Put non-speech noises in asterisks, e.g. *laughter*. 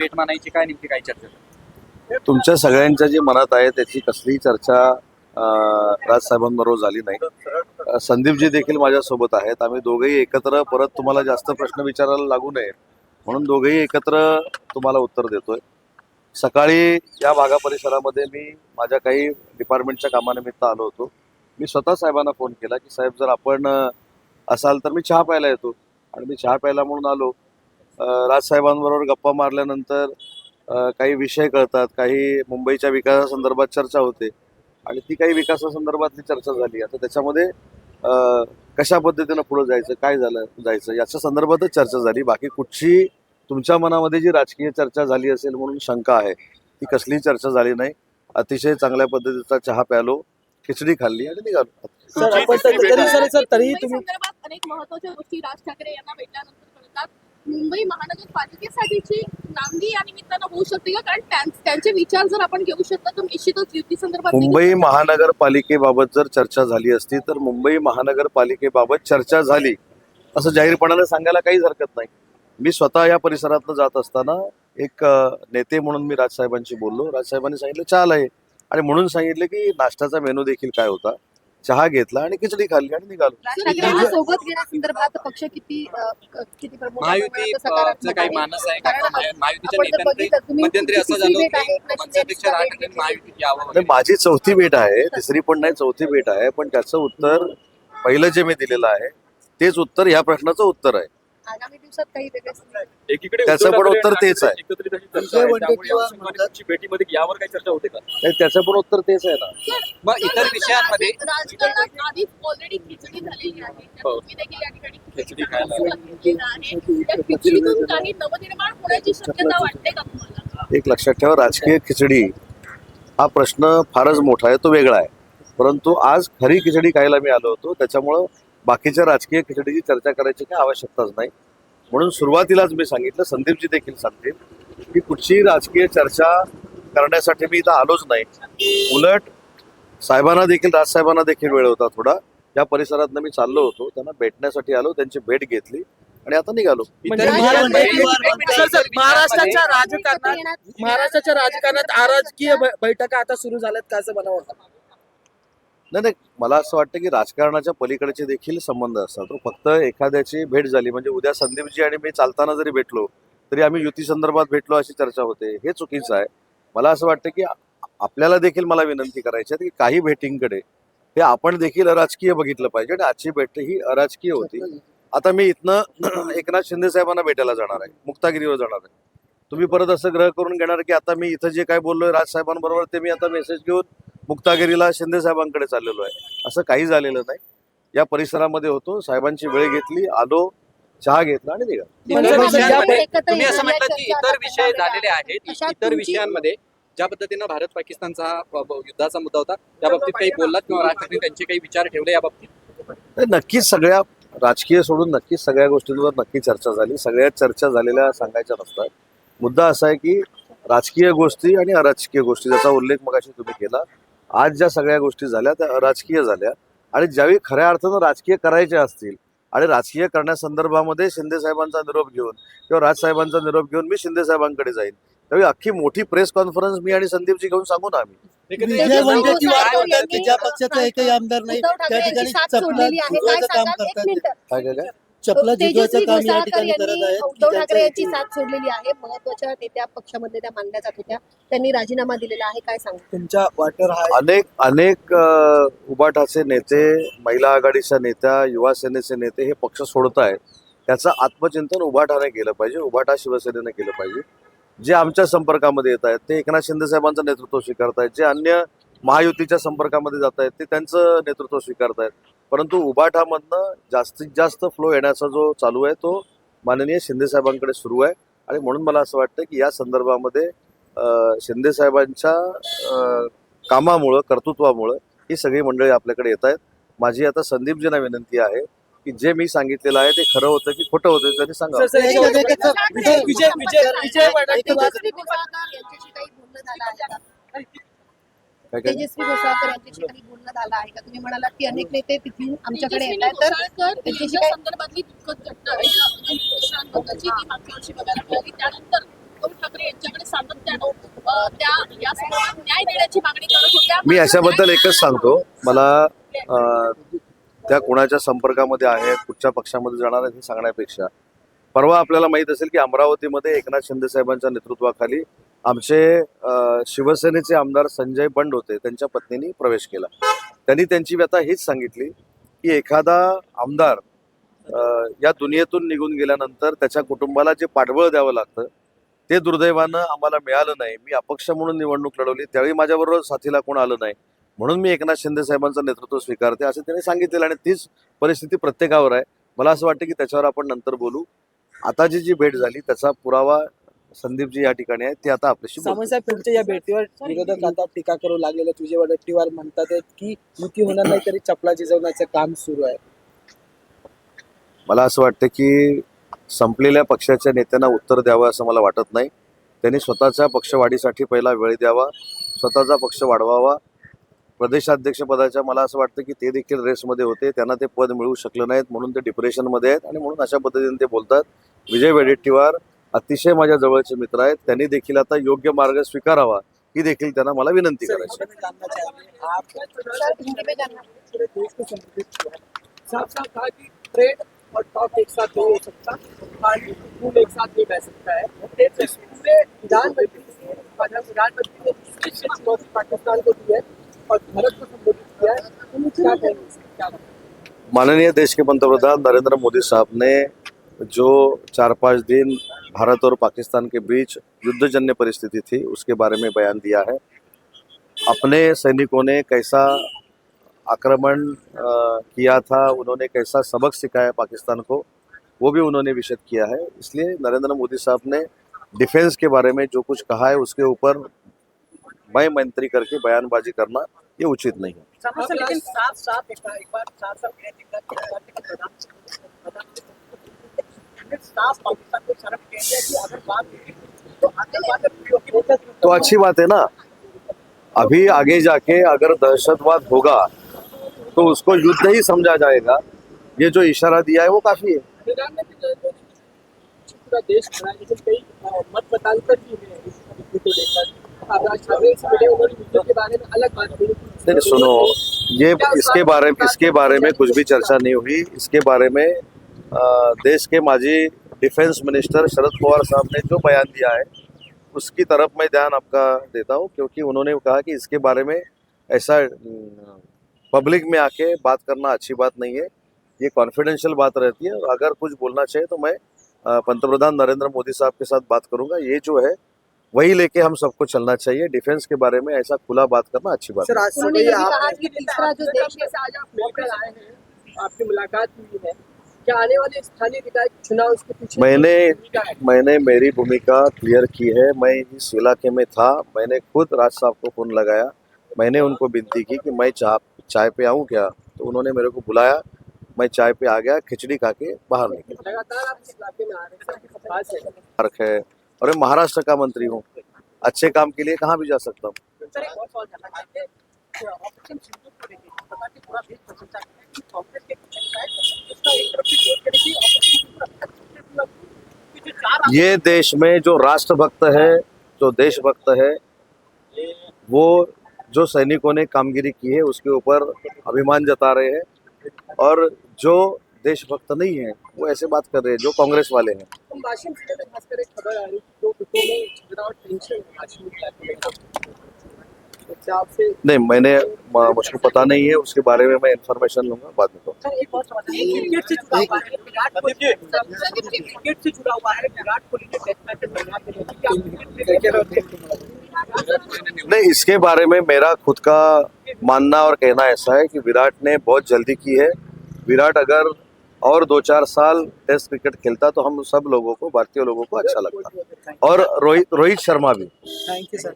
भेट मानायची काय नेमकी काय चर्चा तुमच्या सगळ्यांच्या जी मनात आहे त्याची कसलीही चर्चा राजसाहेबांबरोबर झाली नाही. संदीपजी देखील माझ्यासोबत आहेत. आम्ही दोघेही एकत्र परत तुम्हाला जास्त प्रश्न विचारायला लागू नये. म्हणून दोघेही एकत्र तुम्हाला उत्तर देतोय. सकाळी या भागा परिसरामध्ये मी माझ्या काही डिपार्टमेंटच्या कामानिमित्त आलो होतो. मी स्वतः साहेबांना फोन केला की साहेब जर आपण असाल तर मी चहा प्यायला येतो. आणि मी चहा प्यायला म्हणून आलो. राजसाहेबांबरोबर गप्पा मारल्यानंतर काही विषय कळतात काही मुंबईच्या विकासासंदर्भात चर्चा होते आणि ती काही विकासासंदर्भातली चर्चा झाली. आता त्याच्यामध्ये अ, कशा पद्धतीनं पुढे जायचं काय झालं जायचं याच्या संदर्भातच चर्चा झाली. बाकी कुठची तुमच्या मनामध्ये जी राजकीय चर्चा झाली असेल म्हणून शंका आहे ती कसलीही चर्चा झाली नाही. अतिशय चांगल्या पद्धतीचा चहा प्यालो खिचडी खाल्ली आणि निघालो. सर आपण तर- तरी सर मुंबई तुम्ही अनेक महत्त्वाच्या गोष्टी राज ठाकरे यांना भेटल्यानंतर कळतात. मुंबई महानगरपालिकेसाठीची नांदी या निमित्तानं होऊ शकते का? कारण त्यांचे विचार जर आपण घेऊ शकतो तर निश्चितच युती संदर्भात मुंबई महानगरपालिकेबाबत जर चर्चा झाली असती तर मुंबई महानगरपालिकेबाबत चर्चा झाली असं जाहीरपणाने सांगायला काहीच हरकत नाही. मी स्वतः या परिसरातनं जात असताना एक नेते म्हणून मी राजसाहेबांशी बोललो. राजसाहेबांनी सांगितलं चाल आहे आणि म्हणून सांगितलं की नाश्त्याचा मेनू देखील काय होता? चहा घेतला आणि खिचडी खाल्ली आणि निघालो. राज ठाकरेंना सोबत घेण्यासंदर्भात पक्ष किती अ, क- किती प्रमुख महायुतीचं काही मानस आहे का? कारण महा- महायुतीच्या. माझी चौथी भेट आहे तिसरी पण नाही चौथी भेट आहे पण त्याचं उत्तर पहिलं जे मी दिलेलं आहे तेच उत्तर ह्या प्रश्नाचं उत्तर आहे. आगामी दिवसात काही वेगळे एकीकडे त्याचं उद्धव पण ठाकरे उत्तर आणि तेच आहे. एकत्रित अशी चर्चा मनसेची भेटीमध्ये यावर काही चर्चा होते का? नाही, त्याचं पण उत्तर तेच आहे ना. मग इतर विषयांमध्ये राजकारणात आधीच ऑलरेडी खिचडी झालेली आहे. त्या हो. तुम्ही देखील या ठिकाणी खिचडी खायला. केलं आहे त्या खिचडीतून काही नवनिर्माण होण्याची शक्यता वाटते का तुम्हाला? एक लक्षात ठेवा राजकीय खिचडी. हा प्रश्न फारच मोठा आहे तो वेगळा आहे. परंतु आज खरी खिचडी खायला मी आलो होतो. त्याच्यामुळं बाकीच्या राजकीय खिचडीची चर्चा करायची काही आवश्यकताच नाही. म्हणून सुरुवातीलाच मी सांगितलं संदीपजी देखील सांगतील की कुठची राजकीय चर्चा करण्यासाठी मी इथं आलोच नाही. उलट साहेबांना देखील राजसाहेबांना देखील वेळ होता थोडा. या परिसरात मी चाललो होतो त्यांना भेटण्यासाठी आलो त्यांची भेट घेतली आणि आता निघालो. म्हणजे महाराष्ट्राच्या राजकारणात महाराष्ट्राच्या राजकारणात अराजकीय बै- बैठका आता सुरू झाल्यात का असं मला वाटतं? नाही नाही मला असं वाटतं की राजकारणाच्या पलीकडचे देखील संबंध असतात. फक्त एखाद्याची भेट झाली म्हणजे उद्या संदीपजी आणि मी चालताना जरी भेटलो तरी आम्ही युती संदर्भात भेटलो अशी चर्चा होते. हे चुकीचं आहे. मला असं वाटतं की आपल्याला देखील मला विनंती करायची आहे की काही भेटींकडे हे आपण देखील अराजकीय बघितलं पाहिजे आणि आजची भेट ही अराजकीय होती. आता मी इथनं *clears throat* एकनाथ शिंदे साहेबांना भेटायला जाणार आहे. मुक्तागिरीवर जाणार आहे. तुम्ही परत असं ग्रह करून घेणार की आता मी इथं जे काय बोललोय राजसाहेबांबरोबर ते मी आता मेसेज घेऊन मुक्तागिरीला शिंदे साहेबांकडे चाललेलो आहे. असं काही झालेलं नाही. या परिसरामध्ये होतो. साहेबांची वेळ घेतली. आलो चहा घेतला आणि म्हणजे विषयांमध्ये एकत्र तुम्ही असं म्हटलं की इतर विषय झालेले आहेत. इतर विषयांमध्ये ज्या पद्धतीनं भारत पाकिस्तानचा युद्धाचा मुद्दा होता त्या बाबतीत काही बोललात किंवा राज ठाकरे त्यांचे काही विचार ठेवले या बाबतीत? नक्कीच सगळ्या राजकीय सोडून नक्कीच सगळ्या गोष्टींवर नक्की चर्चा झाली. सगळ्या चर्चा झालेल्या सांगायच्या नसतात. मुद्दा असा आहे की राजकीय गोष्टी आणि अराजकीय गोष्टी ज्याचा उल्लेख मगाशी तुम्ही केला आज ज्या सगळ्या गोष्टी झाल्या त्या अराजकीय झाल्या आणि ज्यावेळी खऱ्या अर्थानं राजकीय करायचे असतील आणि राजकीय करण्यासंदर्भामध्ये शिंदे साहेबांचा निरोप घेऊन किंवा राजसाहेबांचा निरोप घेऊन मी शिंदे साहेबांकडे जाईन. त्यावेळी अख्खी मोठी प्रेस कॉन्फरन्स मी आणि संदीपजी घेऊन सांगू ना आम्ही. ज्या पक्षाचा एकही आमदार नाही त्या ठिकाणी काम करतात. चपला तेजस्वी झुजवायचं काम या घोसाळकर ठिकाणी करत यांनी आहेत. उद्धव ठाकरे यांची त्यांचं- साथ सोडलेली आहे. महत्त्वाच्या नेत्या पक्षामध्ये त्या मानल्या जात होत्या. त्यांनी राजीनामा दिलेला आहे. काय सांगू तुमच्या वाटर अनेक अनेक अ, उबाटाचे नेते महिला आघाडीच्या नेत्या युवा सेनेचे नेते हे पक्ष सोडत आहेत त्याचं आत्मचिंतन उबाटाने केलं पाहिजे. उबाटा शिवसेनेने केलं पाहिजे. जे आमच्या संपर्कामध्ये येत आहेत ते एकनाथ शिंदे साहेबांचं नेतृत्व स्वीकारत आहेत जे अन्य महायुतीच्या संपर्कामध्ये जात आहेत ते त्यांचं नेतृत्व स्वीकारत आहेत परंतु उबाटामधनं जास्तीत जास्त फ्लो येण्याचा जो चालू आहे तो माननीय शिंदे साहेबांकडे सुरू आहे आणि म्हणून मला असं वाटतं की या संदर्भामध्ये अ, शिंदे साहेबांच्या अ, कामामुळं कर्तृत्वामुळं ही सगळी मंडळी आपल्याकडे येत आहेत माझी आता संदीपजींना विनंती आहे की जे मी सांगितलेलं आहे ते खरं होतं की खोटं होतं त्यांनी सांगा तेजस्वी घोसाळकर यांच्याशी काही बोलणं झालं आहे. का? तुम्ही म्हणालात की अनेक नेते तिथून आमच्याकडे येत आहेत तर त्यांच्याशी काय संदर्भातली दुःखद घटना आहे. म्हणजे विशाल बद्दलची ती मागच्या वर्षी बघायला मिळाली त्यानंतर उद्धव ठाकरे यांच्याकडे सातत्यानं अं, त्या या संदर्भात न्याय देण्याची मागणी करत होत्या. मी याच्याबद्दल न्याय एकच सांगतो. मला त्या कोणाच्या संपर्कामध्ये आहेत कुठच्या पक्षामध्ये जाणार आहेत हे सांगण्यापेक्षा परवा आपल्याला माहीत असेल की अमरावतीमध्ये एकनाथ शिंदे साहेबांच्या नेतृत्वाखाली आमचे शिवसेनेचे आमदार संजय बंड होते त्यांच्या पत्नीने प्रवेश केला. त्यांनी त्यांची व्यथा हीच सांगितली की एखादा आमदार या दुनियेतून निघून गेल्यानंतर त्याच्या कुटुंबाला जे पाठबळ द्यावं लागतं ते दुर्दैवानं आम्हाला मिळालं नाही. मी अपक्ष म्हणून निवडणूक लढवली त्यावेळी माझ्याबरोबर साथीला कोण आलं नाही. म्हणून मी एकनाथ शिंदे साहेबांचं नेतृत्व स्वीकारते असं त्यांनी सांगितलेलं आणि तीच परिस्थिती प्रत्येकावर आहे. मला असं वाटतं की त्याच्यावर आपण नंतर बोलू. आताची जी भेट झाली त्याचा पुरावा संदीपजी या ठिकाणी आहे ते आता आपल्याशी बोलतील. तुमच्या या भेटीवर विरोधक आता टीका करू लागलेले तुझे वडट्टीवार म्हणतात आहेत की युती होणार नाही तरी चपला जिजवण्याचं काम सुरू आहे. मला असं वाटतं की संपलेल्या पक्षाच्या नेत्यांना उत्तर द्यावं असं मला वाटत नाही. त्यांनी स्वतःच्या पक्षवाढीसाठी पहिला वेळ द्यावा स्वतःचा पक्ष वाढवावा. प्रदेशाध्यक्षपदाच्या मला असं वाटतं की ते देखील रेसमध्ये होते त्यांना ते पद मिळू शकलं नाहीत म्हणून ते डिप्रेशनमध्ये आहेत आणि म्हणून अशा पद्धतीने ते बोलतात. विजय वेडेट्टीवार अतिशय माझ्या जवळचे मित्र आहेत. त्यांनी देखील आता योग्य मार्ग स्वीकारावा ही देखील त्यांना मला विनंती करायची. ट्रेड और टॉप एक साथ नहीं हो सकता पार्टी फूल एक साथ नहीं बह सकता है. पूरे प्रधानमंत्री से प्रधानमंत्री ने जिसकी चुनौती पाकिस्तान को दी है और भारत को संबोधित किया है. क्या कहेंगे क्या माननीय देश के पंतप्रधान नरेंद्र मोदी साहब ने जो चार पाँच दिन भारत और पाकिस्तान के बीच युद्धजन्य परिस्थिति थी, उसके बारे में बयान दिया है। अपने सैनिकों ने कैसा आक्रमण किया था, उन्होंने कैसा सबक सिखाया पाकिस्तान को, वो भी उन्होंने विशद किया है। इसलिए नरेंद्र मोदी साहब ने डिफेंस के बारे में जो कुछ कहा है, उसके ऊपर मैं मंत्री करके बयानबाजी करना, ये उचित नहीं है। तो अच्छी बात है ना। अभी आगे जाके अगर दहशतवाद होगा तो उसको युद्ध ही समझा जाएगा। ये जो इशारा दिया है वो काफ़ी है। नहीं सुनो ये इसके बारे में इसके बारे में कुछ भी चर्चा नहीं हुई। इसके बारे में देश के माजी डिफेंस मिनिस्टर शरद पवार साहब ने जो बयान दिया है उसकी तरफ़ मैं ध्यान आपका देता हूँ क्योंकि उन्होंने कहा कि इसके बारे में ऐसा पब्लिक में आके बात करना अच्छी बात नहीं है ये कॉन्फिडेंशियल बात रहती है और अगर कुछ बोलना चाहिए तो मैं पंतप्रधान नरेंद्र मोदी साहब के साथ बात करूँगा ये जो है वही लेके हम सबको चलना चाहिए डिफेंस के बारे में ऐसा खुला बात करना अच्छी बात है। आज उन्होंने ये भी कहा कि तीसरा जो देश आज आप मिलकर आए आपकी मुलाकात हुई है। क्या आने वाले स्थानीय विधायक चुनाव इसके पीछे मैंने मैंने मेरी भूमिका क्लियर की है। मैं इस इलाके में था। मैंने खुद राज साहब को फ़ोन लगाया। मैंने उनको विनती की कि मैं चाय चाय पे आऊँ क्या? तो उन्होंने मेरे को बुलाया। मैं चाय पे आ गया खिचड़ी खा के बाहर निकला। फ़र्क है। और मैं महाराष्ट्र का मंत्री हूँ। अच्छे काम के लिए कहाँ भी जा सकता हूँ। ये देश में जो राष्ट्रभक्त है, जो देशभक्त है, वो जो सैनिकों ने कामगिरी की है, उसके ऊपर अभिमान जता रहे हैं और जो देशभक्त नहीं है, वो ऐसे बात कर रहे हैं, जो कांग्रेस वाले हैं। तो नहीं मैंने मुझको पता नहीं है उसके बारे में मैं इंफॉर्मेशन लूँगा बाद में तो। सर एक और सवाल है। क्रिकेट से जुड़ा हुआ है विराट कोहली क्रिकेट से जुड़ा हुआ है विराट कोहली ने टेस्ट मैच में बना के देखी क्या नहीं इसके बारे में मेरा खुद का मानना और कहना ऐसा है कि विराट ने बहुत जल्दी की है। विराट अगर और दो चार साल टेस्ट क्रिकेट खेलता तो हम सब लोगों को भारतीय लोगों को अच्छा लगता। और रोहित रोहित शर्मा भी। Thank you sir